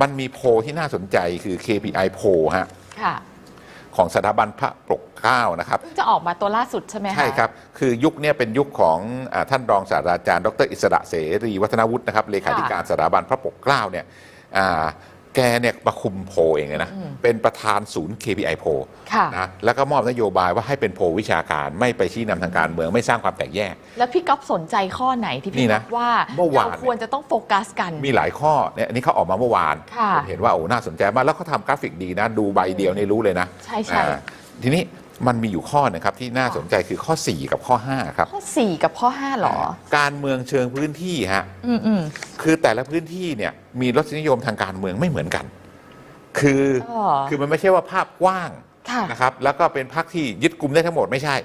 มันมีโพลที่น่าสนใจคือ KPI โพลฮะค่ะ ของสถาบันพระปกเกล้านะครับเพิ่งจะออกมาตัวล่าสุดใช่ไหมคะ ใช่ครับ คือยุคเนี้เป็นยุคของอาท่านรองศาสตราจารย์ ดร อิสระเสรีวัฒนวุฒินะครับเลขาธิการสถาบันพระปกเกล้าเนี่ยอ่า แกเนี่ยมาคุมโพลเองเลยนะ เป็นประธานศูนย์ KPI โพลค่ะ นะแล้วก็มอบนโยบายว่าให้เป็นโพลวิชาการไม่ไปชี้นำทางการเมืองไม่สร้างความแตกแยก แล้วพี่ก๊อฟสนใจข้อไหนที่นี่พี่นะก๊อฟว่าเมื่อวาน เราควรจะต้องโฟกัสกัน มีหลายข้อเนี่ยอันนี้เขาออกมาเมื่อวานค่ะผมเห็นว่าโอ้น่าสนใจมากแล้วเขาทำกราฟิกดีนะ ดูใบเดียวนี่รู้เลยนะใช่ใช่ อ่าทีนี้ มันมีอยู่ข้อนะครับที่น่าสนใจคือข้อ 4 กับข้อ 5 ครับข้อ 4 กับข้อ 5หรอ การเมืองเชิงพื้นที่ฮะอืมอืมคือแต่ละพื้นที่เนี่ยมีรสนิยมทางการเมืองไม่เหมือนกัน คืออ๋อคือมันไม่ใช่ว่าภาพกว้างค่ะนะครับแล้วก็เป็นพรรคที่ยึดกลุ่มได้ทั้งหมดไม่ใช่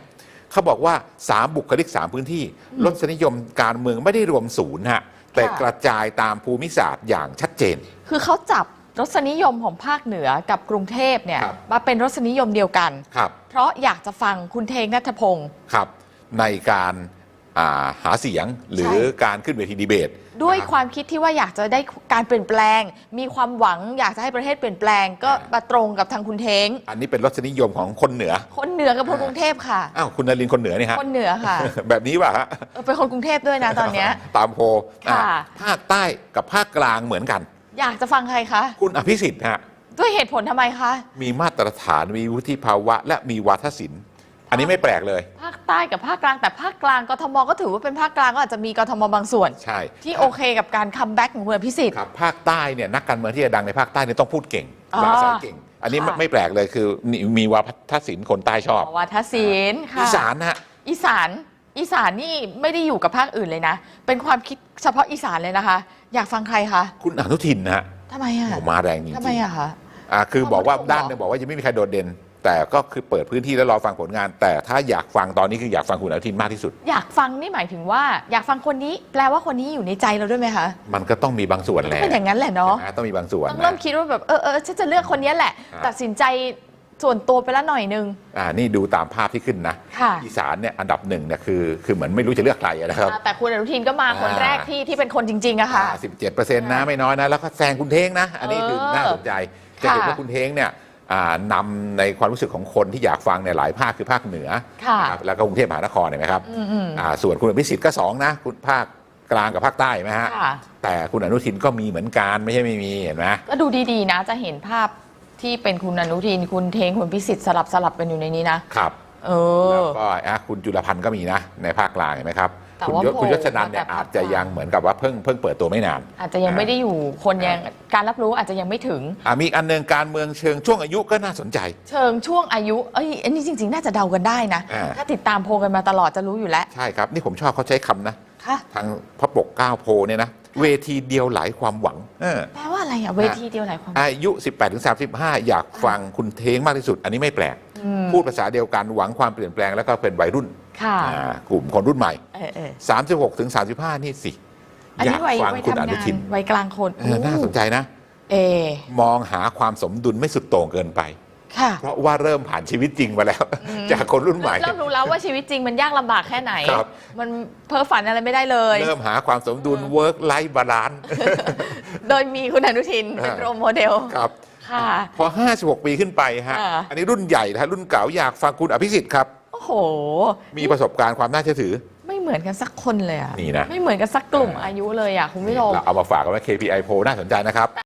เขาบอกว่า 3 บุคลิก 3 พื้นที่รสนิยมการเมืองไม่ได้รวมศูนย์ฮะแต่ค่ะกระจายตามภูมิศาสตร์อย่างชัดเจน คือเขาจับ รสนิยมของภาคเหนือกับกรุงเทพเนี่ยครับ มาเป็นรสนิยมเดียวกัน ครับเพราะอยากจะฟังคุณเทงนัทพงศ์ ครับ ในการอ่าหาเสียงหรือใช่ การขึ้นเวทีดีเบตด้วยนะครับความคิดที่ว่าอยากจะได้การเปลี่ยนแปลง มีความหวังอยากจะให้ประเทศเปลี่ยนแปลง ก็อ่าม มาตรงกับทางคุณเทง อันนี้เป็นรสนิยมของคนเหนือคนเหนือกับคนกรุงเทพค่ะ อ้าวคุณนรินทร์คนเหนือนี่ฮะ คนเหนือค่ะ แบบนี้ป่ะฮะเออเป็นคนกรุงเทพด้วยนะตอนเนี้ย ตามโพลอะค่ะ ภาคใต้กับภาคกลางเหมือนกัน อยากจะฟังใครคะ คุณอภิสิทธิ์ฮะด้วยเหตุผลทำไมคะ มีมาตรฐานมีวุฒิภาวะ และมีวาทศิลป์ อันนี้ไม่แปลกเลย ภาคใต้กับภาคกลางแต่ภาคกลางกทมก็ถือว่าเป็นภาคกลางก็อาจจะมีกทมบางส่วน ใช่ที่โอเคกับการคัมแบ็กของคุณอภิสิทธิ์ ครับภาคใต้เนี่ยนักการเมืองที่จะดังในภาคใต้เนี่ยต้องพูดเก่งอ๋อภาษาเก่ง อันนี้ไม่ค่ะ ไม่แปลกเลยคือมีมีวาทศิลป์คนใต้ชอบวัฒศิลป์ค่ะอีสานนะฮะอีสาน อีสานนี่ไม่ได้อยู่กับภาคอื่นเลยนะ เป็นความคิดเฉพาะอีสานเลยนะคะ อยากฟังใครคะคุณอนุทินนะฮะทำไมอะโอ้มาแรงจริงทำไมอะคะๆอ่าคือบอกว่าเอามาด้านเหรอหนึงบอกว่ายังไม่มีใครโดดเด่น แต่ก็คือเปิดพื้นที่แล้วรอฟังผลงาน แต่ถ้าอยากฟังตอนนี้คืออยากฟังคุณอนุทินมากที่สุด อยากฟังนี่หมายถึงว่า อยากฟังคนนี้แปลว่าคนนี้อยู่ในใจเราด้วยไหมคะมันก็ต้องมีบางส่วนแหละเป็นอย่างนั้นแหละเนาะนะต้องมีบางส่วนต้องนะเริ่มคิดว่าแบบเออเออฉันจะเลือกคนนี้แหละครับตัดสินใจ ส่วนตัวไปแล้วหน่อยนึง อ่านี่ดูตามภาพที่ขึ้นนะค่ะ อีสานเนี่ยอันดับหนึ่งเนี่ยคือคือเหมือนไม่รู้จะเลือกใครอะนะครับ อ่าแต่คุณอนุทินก็มาคนอ่า แรกที่ที่เป็นคนจริงๆอะค่ะ สิบเจ็ดเปอร์เซ็นต์นะไม่น้อยนะ แล้วก็แซงคุณเท้งนะ อันนี้คือเออน่าสนใจ จะเห็นค่ะว่าคุณเท้งเนี่ยอ่านำในความรู้สึกของคนที่อยากฟังในยหลายภาคคือภาคเหนือค่ะนะครับแล้วก็กรุงเทพมหานครเห็นไหมครับอืมอืมอ่าส่วนคุณอภิสิทธิ์ก็สองนะคุณภาคกลางกับภาคใต้เห็นไหมฮะค่ะ แต่คุณอนุทินก็มีเหมือนกันไม่ใช่ไม่มีเห็นไหม ก็ดูดีๆนะจะเห็นภาพ ที่เป็นคุณอนุทิน คุณเทงคุณพิสิทธิ์สลับสลับกันอยู่ในนี้นะ ครับ เอแล้อวก็อะคุณจุลพันธ์ก็มีนะ ในภาคกลางเห็นไหมครับ แต่คุณว่ายศคุณโผล่ยศนันท์เนี่ยมาแต่ภาค อาจจะยังเหมือนกับว่าเพิ่งเพิ่งเปิดตัวไม่นาน อาจจะยังไม่ได้อยู่คนยังการรับรู้อาจจะยังไม่ถึง อะมีอีกอันหนึ่งการเมืองเชิงช่วงอายุก็น่าสนใจ เชิงช่วงอายุ เอ้ย อันนี้จริง ๆ น่าจะเดากันได้นะ อ่า ถ้าติดตามโพลกันมาตลอดจะรู้อยู่แล้ว ใช่ครับ นี่ผมชอบเขาใช้คำนะ ค่ะ ทางพระปกเกล้าโพเนี่ยนะ เวทีเดียวหลายความหวังเออแปลว่าอะไรอะเวทีเดียวหลายความอายุ 18-35 อยากฟังคุณเทงมากที่สุด อันนี้ไม่แปลกพูดภาษาเดียวกันหวังความเปลี่ยนแปลงแล้วก็เป็นวัยรุ่นค่ะอ่ากลุ่มคนรุ่นใหม่ เออเออ36-35 นี่สิ อันอยานี้กวัยฟังวัยคุณอทำนุงาทินนวัยกลางคนเออน่าสนใจนะเออมองหาความสมดุลไม่สุดโต่งเกินไป ค่ะ เพราะว่าเริ่มผ่านชีวิตจริงมาแล้ว จากคนรุ่นใหม่ เริ่มรู้แล้วว่าชีวิตจริงมันยากลำบากแค่ไหน ครับ มันเพ้อฝันอะไรไม่ได้เลย เริ่มหาความสมดุล work life balance โดยมีคุณอนุทินเป็นอ่าโรลโมเดล ครับ ค่ะ พอ 56 ปีขึ้นไปฮะ อ่า อันนี้รุ่นใหญ่นะฮะรุ่นเก่าอยากฟังคุณอภิสิทธิ์ครับ โอ้โห มีประสบการณ์ความน่าเชื่อถือ ไม่เหมือนกันสักคนเลยอะนี่นะ ไม่เหมือนกันสักกลุ่มอายุเลยอะคุณผู้ชม เราเอามาฝากกันว่า KPI Poll น่าสนใจนะครับ